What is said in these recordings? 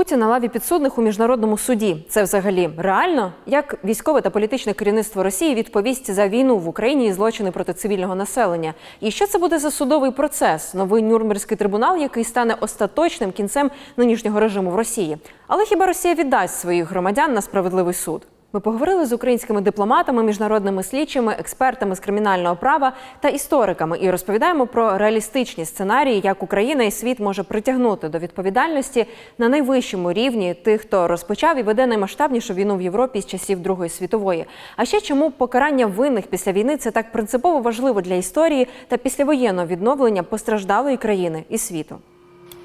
Путін на лаві підсудних у міжнародному суді. Це взагалі реально? Як військове та політичне керівництво Росії відповість за війну в Україні і злочини проти цивільного населення? І що це буде за судовий процес? Новий Нюрнберзький трибунал, який стане остаточним кінцем нинішнього режиму в Росії. Але хіба Росія віддасть своїх громадян на справедливий суд? Ми поговорили з українськими дипломатами, міжнародними слідчими, експертами з кримінального права та істориками і розповідаємо про реалістичні сценарії, як Україна і світ може притягнути до відповідальності на найвищому рівні тих, хто розпочав і веде наймасштабнішу війну в Європі з часів Другої світової. А ще чому покарання винних після війни це так принципово важливо для історії та післявоєнного відновлення постраждалої країни і світу.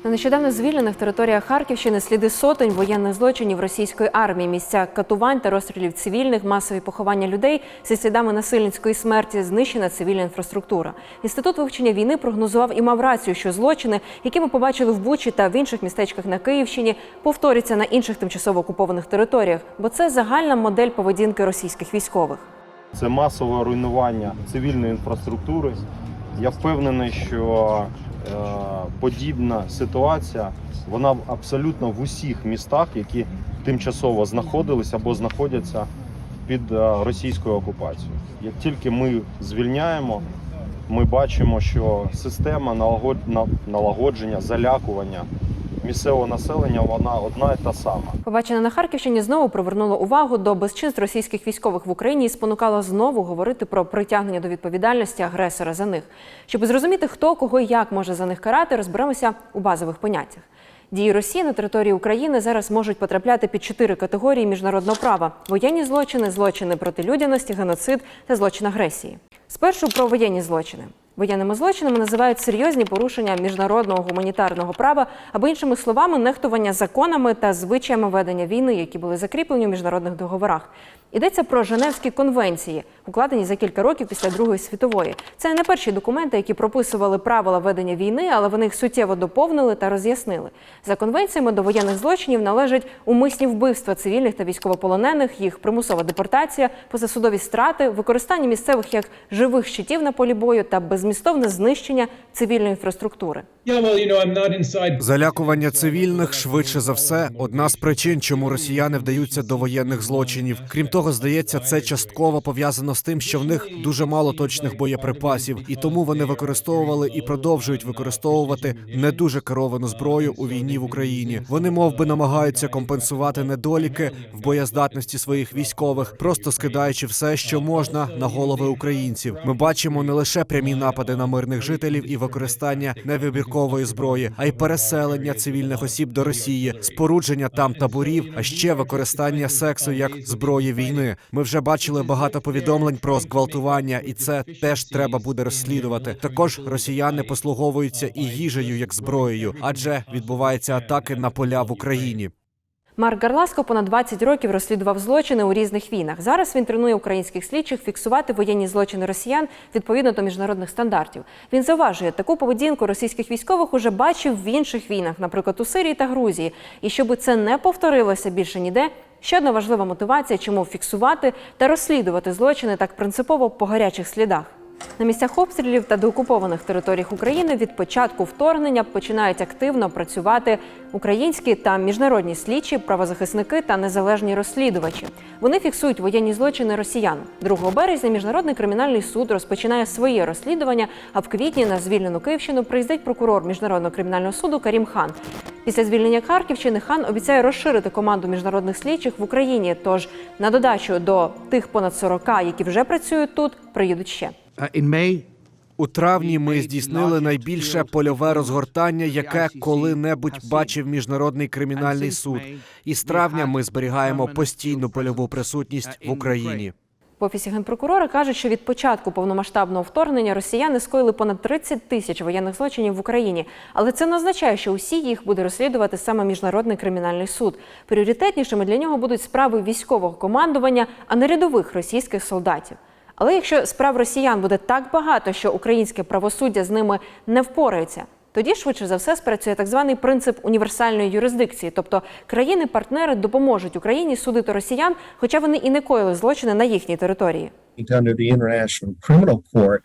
На нещодавно звільнених територіях Харківщини сліди сотень воєнних злочинів російської армії, місця катувань та розстрілів цивільних, масові поховання людей зі слідами насильницької смерті, знищена цивільна інфраструктура. Інститут вивчення війни прогнозував і мав рацію, що злочини, які ми побачили в Бучі та в інших містечках на Київщині, повторяться на інших тимчасово окупованих територіях, бо це загальна модель поведінки російських військових. Це масове руйнування цивільної інфраструктури. Я впевнений, що е, подібна ситуація вона абсолютно в усіх містах, які тимчасово знаходились або знаходяться під е, російською окупацією. Як тільки ми звільняємо, ми бачимо, що система налагод- налагодження, залякування місцевого населення вона одна і та сама. Побачене на Харківщині знову привернуло увагу до безчинств російських військових в Україні і спонукало знову говорити про притягнення до відповідальності агресора за них. Щоб зрозуміти, хто кого і як може за них карати, розберемося у базових поняттях. Дії Росії на території України зараз можуть потрапляти під чотири категорії міжнародного права: воєнні злочини, злочини проти людяності, геноцид та злочин агресії. Спершу про воєнні злочини. Воєнними злочинами називають серйозні порушення міжнародного гуманітарного права або іншими словами, нехтування законами та звичаями ведення війни, які були закріплені у міжнародних договорах. Йдеться про Женевські конвенції, укладені за кілька років після Другої світової. Це не перші документи, які прописували правила ведення війни, але вони їх суттєво доповнили та роз'яснили. За конвенціями до воєнних злочинів належать умисні вбивства цивільних та військовополонених, їх примусова депортація, позасудові страти, використання місцевих як живих щитів на полі бою та безмістовне знищення цивільної інфраструктури. Залякування цивільних швидше за все одна з причин, чому росіяни вдаються до воєнних злочинів. Крім того, здається, це частково пов'язано з тим, що в них дуже мало точних боєприпасів, і тому вони використовували і продовжують використовувати не дуже керовану зброю у війні в Україні. Вони мов би, намагаються компенсувати недоліки в боєздатності своїх військових, просто скидаючи все, що можна на голови українців. Ми бачимо не лише прямі напади на мирних жителів і використання невибіркової зброї, а й переселення цивільних осіб до Росії, спорудження там таборів, а ще використання сексу як зброї війни. Ми вже бачили багато повідомлень про зґвалтування, і це теж треба буде розслідувати. Також росіяни послуговуються і їжею як зброєю, адже відбуваються атаки на поля в Україні. Марк Гарласко понад 20 років розслідував злочини у різних війнах. Зараз він тренує українських слідчих фіксувати воєнні злочини росіян відповідно до міжнародних стандартів. Він зауважує, таку поведінку російських військових уже бачив в інших війнах, наприклад, у Сирії та Грузії. І щоб це не повторилося більше ніде. Ще одна важлива мотивація, чому фіксувати та розслідувати злочини так принципово по гарячих слідах. На місцях обстрілів та деокупованих територіях України від початку вторгнення починають активно працювати українські та міжнародні слідчі, правозахисники та незалежні розслідувачі. Вони фіксують воєнні злочини росіян. 2 березня міжнародний кримінальний суд розпочинає своє розслідування. А в квітні на звільнену Київщину приїздить прокурор міжнародного кримінального суду Карім Хан. Після звільнення Харківщини хан обіцяє розширити команду міжнародних слідчих в Україні. Тож на додачу до тих понад 40, які вже працюють тут, приїдуть ще. У травні ми здійснили найбільше польове розгортання, яке коли-небудь бачив міжнародний кримінальний суд. І з травня ми зберігаємо постійну польову присутність в Україні. В офісі генпрокурора кажуть, що від початку повномасштабного вторгнення росіяни скоїли понад 30 тисяч воєнних злочинів в Україні. Але це не означає, що усі їх буде розслідувати саме міжнародний кримінальний суд. Пріоритетнішими для нього будуть справи військового командування, а не рядових російських солдатів. Але якщо справ росіян буде так багато, що українське правосуддя з ними не впорається, тоді швидше за все спрацює так званий принцип універсальної юрисдикції, тобто країни-партнери допоможуть Україні судити росіян, хоча вони і не коїли злочини на їхній території.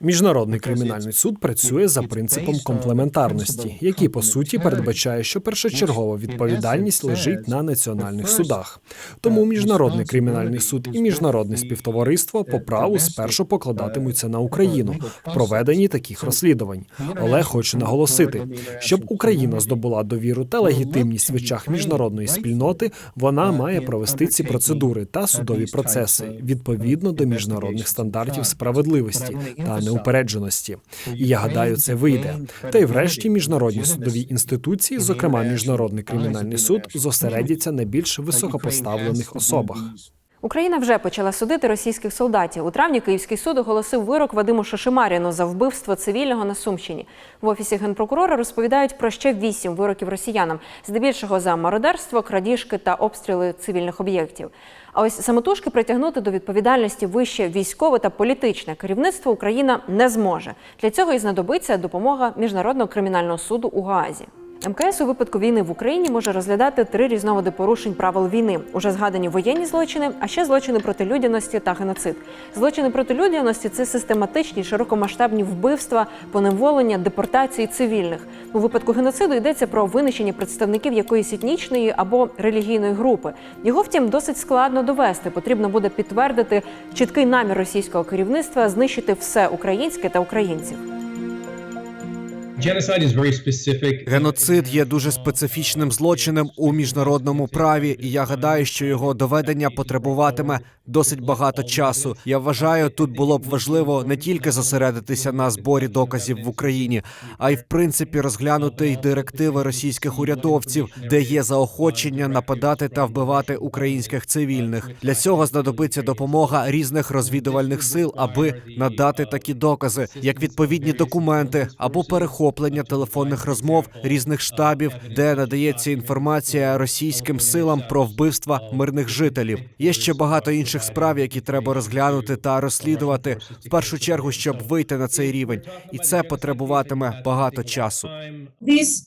Міжнародний кримінальний суд працює за принципом комплементарності, який по суті передбачає, що першочергова відповідальність лежить на національних судах. Тому міжнародний кримінальний суд і міжнародне співтовариство по праву спершу покладатимуться на Україну в проведенні таких розслідувань. Але хочу наголосити, щоб Україна здобула довіру та легітимність в очах міжнародної спільноти, вона має провести ці процедури та судові процеси відповідно до міжнародних стандартів справедливості та неупередженості. І я гадаю, це вийде. Та й врешті міжнародні судові інституції, зокрема міжнародний кримінальний суд, зосередяться на більш високопоставлених особах. Україна вже почала судити російських солдатів. У травні Київський суд оголосив вирок Вадиму Шишимаріну за вбивство цивільного на Сумщині. В офісі генпрокурора розповідають про ще вісім вироків росіянам, здебільшого за мародерство, крадіжки та обстріли цивільних об'єктів. А ось самотужки притягнути до відповідальності вище військове та політичне керівництво Україна не зможе. Для цього і знадобиться допомога міжнародного кримінального суду у Гаазі. МКС у випадку війни в Україні може розглядати три різновиди порушень правил війни: уже згадані воєнні злочини, а ще злочини проти людяності та геноцид. Злочини проти людяності це систематичні широкомасштабні вбивства, поневолення, депортації цивільних. У випадку геноциду йдеться про винищення представників якоїсь етнічної або релігійної групи. Його, втім, досить складно довести. Потрібно буде підтвердити чіткий намір російського керівництва знищити все українське та українців. Геноцид є дуже специфічним злочином у міжнародному праві, і я гадаю, що його доведення потребуватиме досить багато часу. Я вважаю, тут було б важливо не тільки зосередитися на зборі доказів в Україні, а й в принципі розглянути й директиви російських урядовців, де є заохочення нападати та вбивати українських цивільних. Для цього знадобиться допомога різних розвідувальних сил, аби надати такі докази, як відповідні документи або перехоплення телефонних розмов різних штабів, де надається інформація російським силам про вбивства мирних жителів. Є ще багато інших справ, які треба розглянути та розслідувати в першу чергу, щоб вийти на цей рівень, і це потребуватиме багато часу.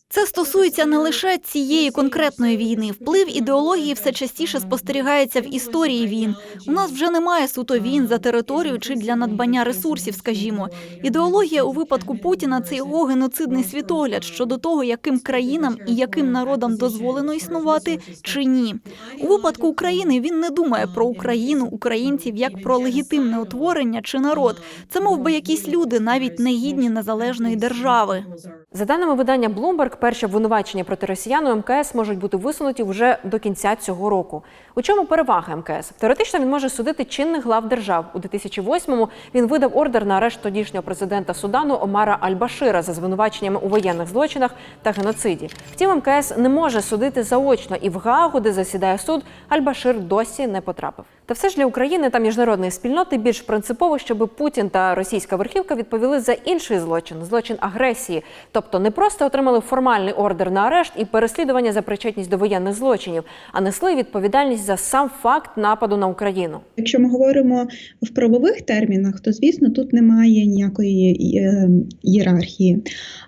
Це стосується не лише цієї конкретної війни. Вплив ідеології все частіше спостерігається в історії війн. У нас вже немає суто війн за територію чи для надбання ресурсів. Скажімо, ідеологія у випадку Путіна це його геноцидний світогляд щодо того, яким країнам і яким народам дозволено існувати чи ні. У випадку України він не думає про Україну, українців як про легітимне утворення чи народ. Це мов би якісь люди, навіть не гідні незалежної держави. За даними видання Bloomberg, перші обвинувачення проти росіян у МКС можуть бути висунуті вже до кінця цього року. У чому перевага МКС? Теоретично він може судити чинних глав держав. У 2008-му він видав ордер на арешт тодішнього президента Судану Омара Аль-Башира за звинуваченнями у воєнних злочинах та геноциді. Втім, МКС не може судити заочно, і в Гаагу, де засідає суд, Аль-Башир досі не потрапив. Та все ж для України та міжнародної спільноти більш принципово, щоб Путін та російська верхівка відповіли за інший злочин злочин агресії, тобто не просто отримали формальний ордер на арешт і переслідування за причетність до воєнних злочинів, а несли відповідальність за сам факт нападу на Україну. Якщо ми говоримо в правових термінах, то звісно тут немає ніякої е, ієрархії.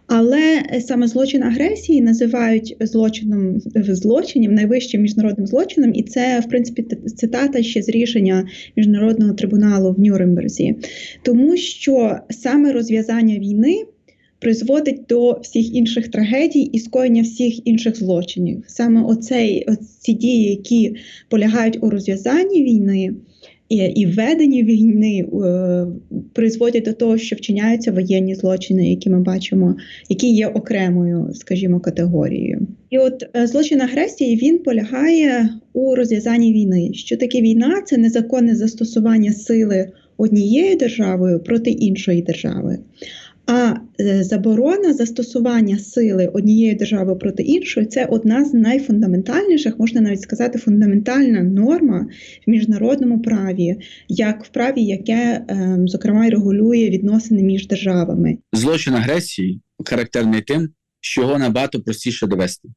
Але саме злочин агресії називають злочином злочинів, найвищим міжнародним злочином, і це, в принципі, цитата ще з рішення міжнародного трибуналу в Нюрнберзі, тому що саме розв'язання війни. Призводить до всіх інших трагедій і скоєння всіх інших злочинів. Саме оцей, оці дії, які полягають у розв'язанні війни і, і введені війни, е, призводять до того, що вчиняються воєнні злочини, які ми бачимо, які є окремою, скажімо, категорією. І от е, злочин агресії він полягає у розв'язанні війни. Що таке війна? Це незаконне застосування сили однією державою проти іншої держави. А е, заборона застосування сили однієї держави проти іншої це одна з найфундаментальніших, можна навіть сказати, фундаментальна норма в міжнародному праві, як в праві, яке е, зокрема й регулює відносини між державами. Злочин агресії характерний тим, що його набагато простіше довести.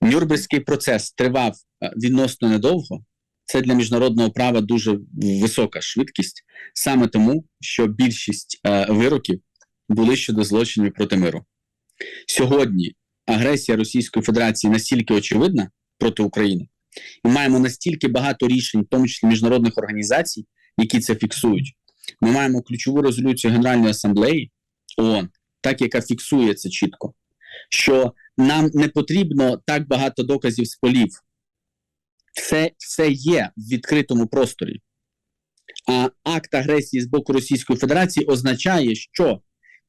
Нюрнберзький процес тривав е, відносно недовго. Це для міжнародного права дуже висока швидкість, саме тому, що більшість е, вироків були щодо злочинів проти миру. Сьогодні агресія Російської Федерації настільки очевидна проти України, і маємо настільки багато рішень, в тому числі міжнародних організацій, які це фіксують, Ми маємо ключову резолюцію Генеральної асамблеї ООН, так яка фіксує це чітко, що нам не потрібно так багато доказів з полів. Все, все є в відкритому просторі. А акт агресії з боку Російської Федерації означає, що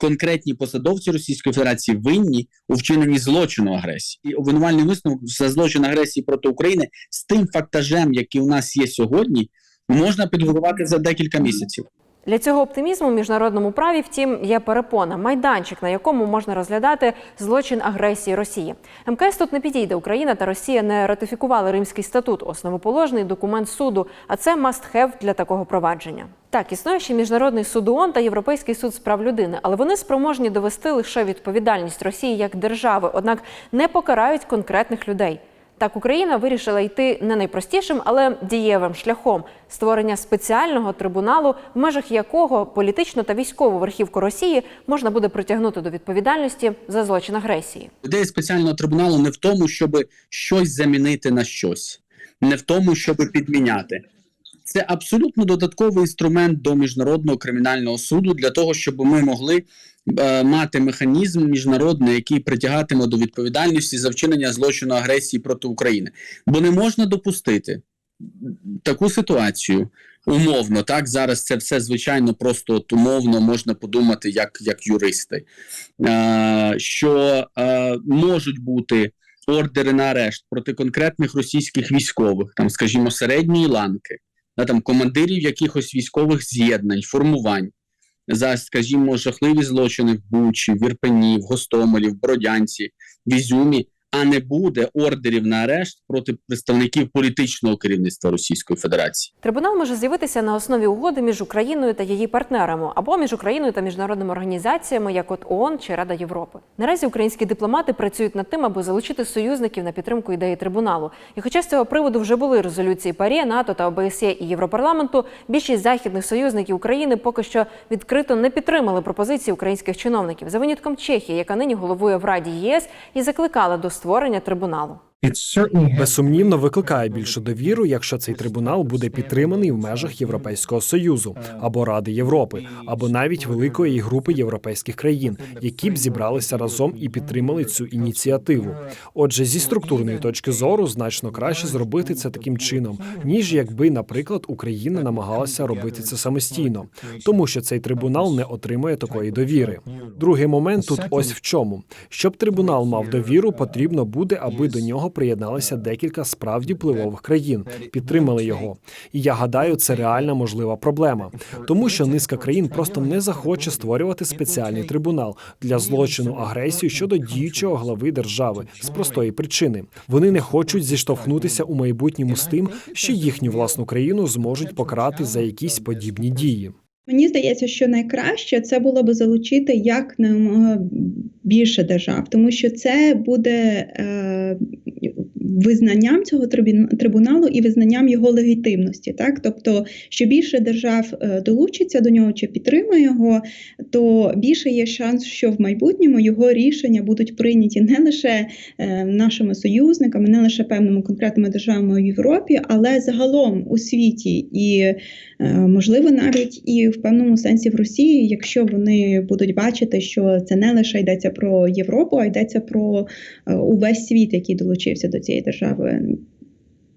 конкретні посадовці Російської Федерації винні у вчиненні злочину агресії. І обвинувальний висновок за злочин агресії проти України з тим фактажем, який у нас є сьогодні, можна підготувати за декілька місяців. Для цього оптимізму в міжнародному праві, втім, є перепона майданчик, на якому можна розглядати злочин агресії Росії. МКС тут не підійде. Україна та Росія не ратифікували Римський статут, основоположний документ суду. А це must-have для такого провадження. Так, існує ще міжнародний суд ООН та Європейський суд з прав людини, але вони спроможні довести лише відповідальність Росії як держави, однак не покарають конкретних людей. Так, Україна вирішила йти не найпростішим, але дієвим шляхом створення спеціального трибуналу, в межах якого політичну та військову верхівку Росії можна буде притягнути до відповідальності за злочин агресії. Ідея спеціального трибуналу не в тому, щоб щось замінити на щось, не в тому, щоб підміняти. Це абсолютно додатковий інструмент до міжнародного кримінального суду для того, щоб ми могли мати механізм міжнародний, який притягатиме до відповідальності за вчинення злочину агресії проти України. Бо не можна допустити таку ситуацію. Умовно, так зараз це все звичайно просто от умовно можна подумати, як, як юристи, е, що е, можуть бути ордери на арешт проти конкретних російських військових, там, скажімо, середньої ланки, да, там командирів якихось військових з'єднань, формувань за, скажімо, жахливі злочини в Бучі, в Ірпені, в Гостомелі, в Бродянці, в Ізюмі, а не буде ордерів на арешт проти представників політичного керівництва Російської Федерації. Трибунал може з'явитися на основі угоди між Україною та її партнерами або між Україною та міжнародними організаціями, як от ООН чи Рада Європи. Наразі українські дипломати працюють над тим, аби залучити союзників на підтримку ідеї трибуналу. І хоча з цього приводу вже були резолюції ПАРЄ, НАТО та ОБСЄ і Європарламенту, більшість західних союзників України поки що відкрито не підтримали пропозиції українських чиновників за винятком Чехії, яка нині головує в Раді ЄС і закликала до створення трибуналу. Безсумнівно викликає більшу довіру, якщо цей трибунал буде підтриманий в межах Європейського союзу або Ради Європи, або навіть великої групи європейських країн, які б зібралися разом і підтримали цю ініціативу. Отже, зі структурної точки зору значно краще зробити це таким чином, ніж якби, наприклад, Україна намагалася робити це самостійно, тому що цей трибунал не отримує такої довіри. Другий момент тут ось в чому: щоб трибунал мав довіру, потрібно буде, аби до нього приєдналися декілька справді впливових країн, підтримали його. І я гадаю, це реальна можлива проблема, тому що низка країн просто не захоче створювати спеціальний трибунал для злочину агресії щодо діючого глави держави з простої причини. Вони не хочуть зіштовхнутися у майбутньому з тим, що їхню власну країну зможуть покарати за якісь подібні дії. Мені здається, що найкраще це було би залучити як намога більше держав, тому що це буде е, визнанням цього трибуналу і визнанням його легітимності. Так? Тобто, що більше держав е, долучиться до нього чи підтримує його, то більше є шанс, що в майбутньому його рішення будуть прийняті не лише е, нашими союзниками, не лише певними конкретними державами в Європі, але загалом у світі і е, можливо навіть і в певному сенсі в Росії, якщо вони будуть бачити, що це не лише йдеться про Європу, а йдеться про е, увесь світ, який долучився до цієї держави.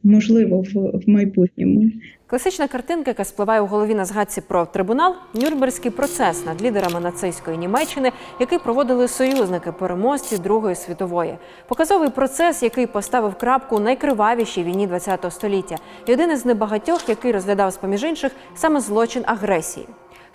Можливо, в, в майбутньому. Класична картинка, яка спливає у голові на згадці про трибунал Нюрнберзький процес над лідерами нацистської Німеччини, який проводили союзники переможці Другої світової. Показовий процес, який поставив крапку у найкривавішій війні ХХ століття, і один із небагатьох, який розглядав з поміж інших саме злочин агресії.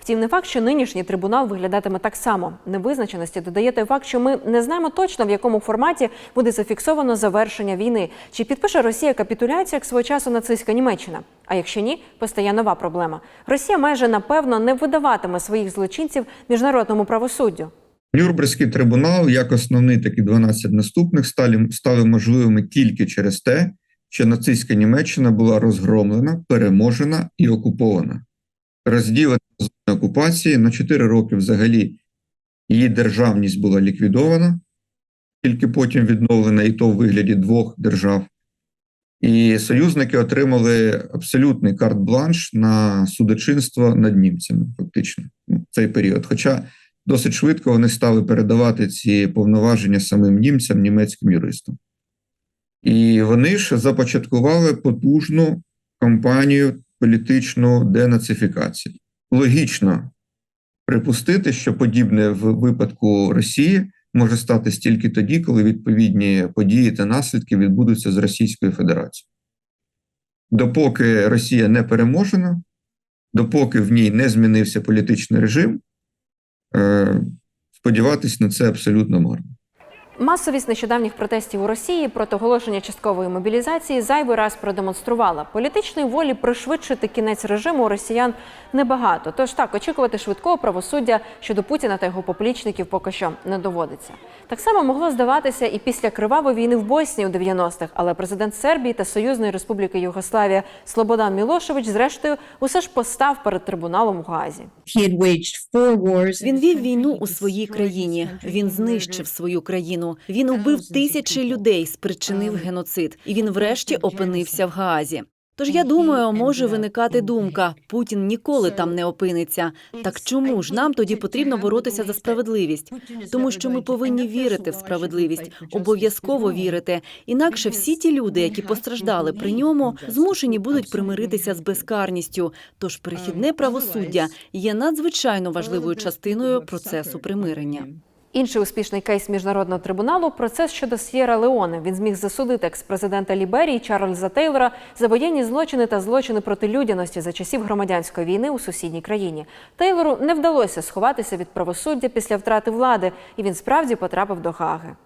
Втім, не факт, що нинішній трибунал виглядатиме так само. Невизначеності додає той факт, що ми не знаємо точно, в якому форматі буде зафіксовано завершення війни, чи підпише Росія капітуляцію, як свого часу нацистська Німеччина. А якщо ні, постає нова проблема. Росія майже напевно не видаватиме своїх злочинців міжнародному правосуддю. Нюрнберзький трибунал, як основний, так і 12 наступних, стали, стали можливими тільки через те, що нацистська Німеччина була розгромлена, переможена і окупована. Розділена зони окупації на 4 роки взагалі її державність була ліквідована, тільки потім відновлена, і то в вигляді двох держав. І союзники отримали абсолютний карт-бланш на судочинство над німцями, фактично, ну, в цей період. Хоча досить швидко вони стали передавати ці повноваження самим німцям, німецьким юристам. І вони ж започаткували потужну кампанію політичну денацифікацію. Логічно припустити, що подібне в випадку Росії може статись тільки тоді, коли відповідні події та наслідки відбудуться з Російською Федерацією. Допоки Росія не переможена, допоки в ній не змінився політичний режим, е, сподіватись на це абсолютно марно. Масовість нещодавніх протестів у Росії проти оголошення часткової мобілізації зайвий раз продемонструвала. Політичної волі пришвидшити кінець режиму у росіян небагато. Тож так, очікувати швидкого правосуддя щодо Путіна та його поплічників поки що не доводиться. Так само могло здаватися і після кривавої війни в Боснії у 90-х, але президент Сербії та Союзної Республіки Югославія Слободан Мілошевич, зрештою, усе ж постав перед трибуналом у Гаазі. Він вів війну у своїй країні. Він знищив свою країну. Він убив тисячі людей, спричинив геноцид, і він врешті опинився в Гаазі. Тож я думаю, може виникати думка: Путін ніколи там не опиниться. Так чому ж нам тоді потрібно боротися за справедливість? Тому що ми повинні вірити в справедливість, обов'язково вірити. Інакше всі ті люди, які постраждали при ньому, змушені будуть примиритися з безкарністю. Тож перехідне правосуддя є надзвичайно важливою частиною процесу примирення. Інший успішний кейс міжнародного трибуналу процес щодо С'єра Леоне. Він зміг засудити екс-президента Ліберії Чарльза Тейлора за воєнні злочини та злочини проти людяності за часів громадянської війни у сусідній країні. Тейлору не вдалося сховатися від правосуддя після втрати влади, і він справді потрапив до Гааги.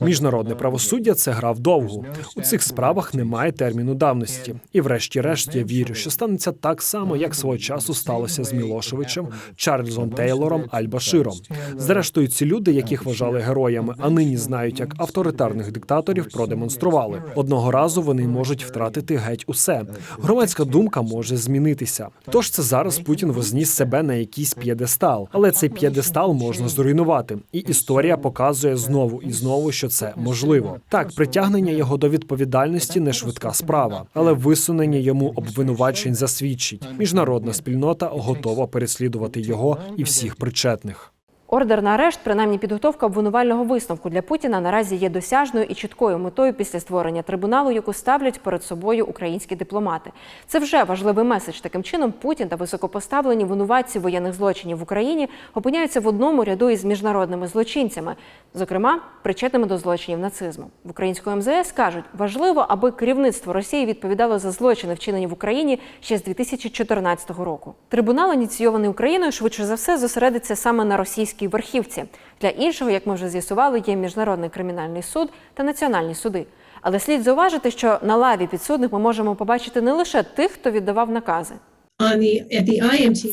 Міжнародне правосуддя це гра вдовгу. У цих справах немає терміну давності. І, врешті-решт, я вірю, що станеться так само, як свого часу сталося з Мілошевичем, Чарльзом Тейлором, Аль-Баширом. Зрештою, ці люди, яких вважали героями, а нині знають як авторитарних диктаторів, продемонстрували. Одного разу вони можуть втратити геть усе. Громадська думка може змінитися. Тож це зараз Путін возніс себе на якийсь п'єдестал, але цей п'єдестал можна зруйнувати. І історія показує знову і знову, що це можливо. Так, притягнення його до відповідальності не швидка справа, але висунення йому обвинувачень засвідчить. Міжнародна спільнота готова переслідувати його і всіх причетних. Ордер на арешт, принаймні підготовка обвинувального висновку для Путіна, наразі є досяжною і чіткою метою після створення трибуналу, яку ставлять перед собою українські дипломати. Це вже важливий меседж. Таким чином Путін та високопоставлені винуватці воєнних злочинів в Україні опиняються в одному ряду із міжнародними злочинцями, зокрема причетними до злочинів нацизму. В українському МЗС кажуть, важливо, аби керівництво Росії відповідало за злочини, вчинені в Україні ще з 2014 року. Трибунал, ініційований Україною, швидше за все зосередиться саме на російській верхівці. Для іншого, як ми вже з'ясували, є міжнародний кримінальний суд та національні суди. Але слід зауважити, що на лаві підсудних ми можемо побачити не лише тих, хто віддавав накази.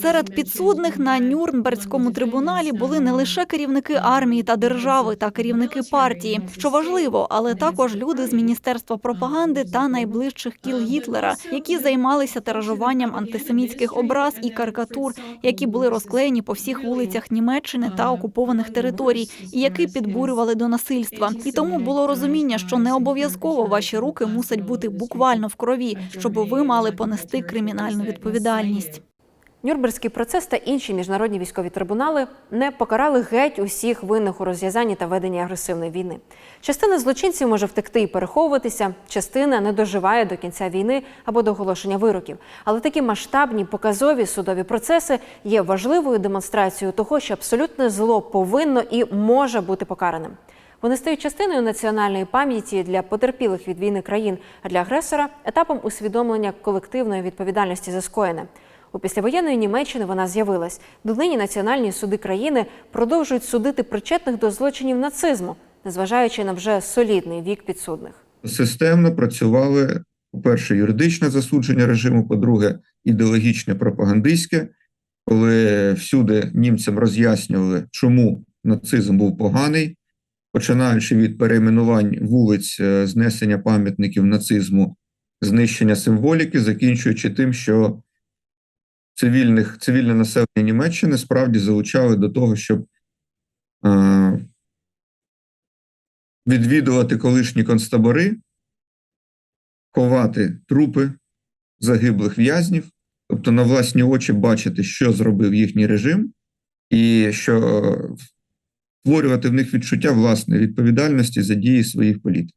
Серед підсудних на Нюрнберзькому трибуналі були не лише керівники армії та держави та керівники партії, що важливо, але також люди з міністерства пропаганди та найближчих кіл Гітлера, які займалися тиражуванням антисемітських образ і карикатур, які були розклеєні по всіх вулицях Німеччини та окупованих територій, і які підбурювали до насильства. І тому було розуміння, що не обов'язково ваші руки мусять бути буквально в крові, щоб ви мали понести кримінальну відповідальність. Нюрнберзький процес та інші міжнародні військові трибунали не покарали геть усіх винних у розв'язанні та веденні агресивної війни. Частина злочинців може втекти і переховуватися, частина не доживає до кінця війни або до оголошення вироків. Але такі масштабні показові судові процеси є важливою демонстрацією того, що абсолютне зло повинно і може бути покараним. Вони стають частиною національної пам'яті для потерпілих від війни країн, а для агресора етапом усвідомлення колективної відповідальності за скоєне. У післявоєнної Німеччини вона з'явилась. Донині національні суди країни продовжують судити причетних до злочинів нацизму, незважаючи на вже солідний вік підсудних. Системно працювали, по-перше, юридичне засудження режиму, по-друге, ідеологічне пропагандистське, коли всюди німцям роз'яснювали, чому нацизм був поганий, починаючи від перейменувань вулиць, е, знесення пам'ятників нацизму, знищення символіки, закінчуючи тим, що цивільних, цивільне населення Німеччини справді залучали до того, щоб е, відвідувати колишні концтабори ховати трупи загиблих в'язнів, тобто на власні очі бачити, що зробив їхній режим, і що е, створювати в них відчуття власної відповідальності за дії своїх політиків.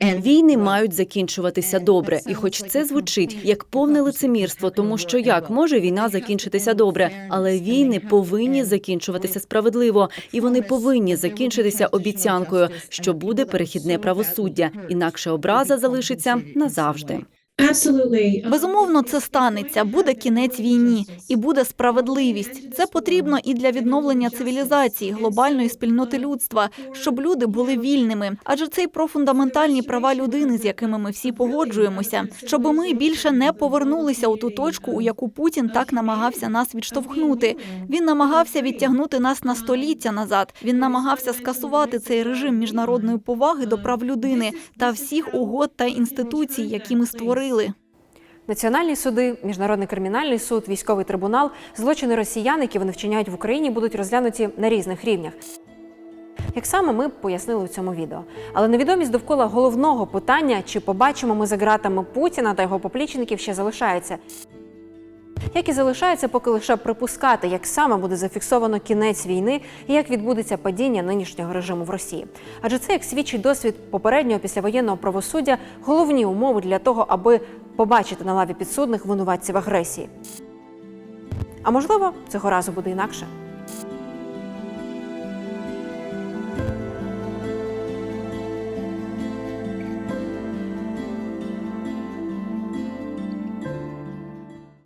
Війни мають закінчуватися добре, і хоч це звучить як повне лицемірство, тому що як може війна закінчитися добре, але війни повинні закінчуватися справедливо, і вони повинні закінчитися обіцянкою, що буде перехідне правосуддя, інакше образа залишиться назавжди. Безумовно, це станеться. Буде кінець війні і буде справедливість. Це потрібно і для відновлення цивілізації, глобальної спільноти людства, щоб люди були вільними. Адже це й про фундаментальні права людини, з якими ми всі погоджуємося, щоб ми більше не повернулися у ту точку, у яку Путін так намагався нас відштовхнути. Він намагався відтягнути нас на століття назад. Він намагався скасувати цей режим міжнародної поваги до прав людини та всіх угод та інституцій, які ми створили. Національні суди, міжнародний кримінальний суд, військовий трибунал, злочини росіян, які вони вчиняють в Україні, будуть розглянуті на різних рівнях. Як саме ми пояснили у цьому відео, але невідомість довкола головного питання, чи побачимо ми за ґратами Путіна та його поплічників, ще залишається. Як і залишається, поки лише припускати, як саме буде зафіксовано кінець війни і як відбудеться падіння нинішнього режиму в Росії. Адже це, як свідчить досвід попереднього післявоєнного правосуддя, головні умови для того, аби побачити на лаві підсудних винуватців агресії. А можливо, цього разу буде інакше.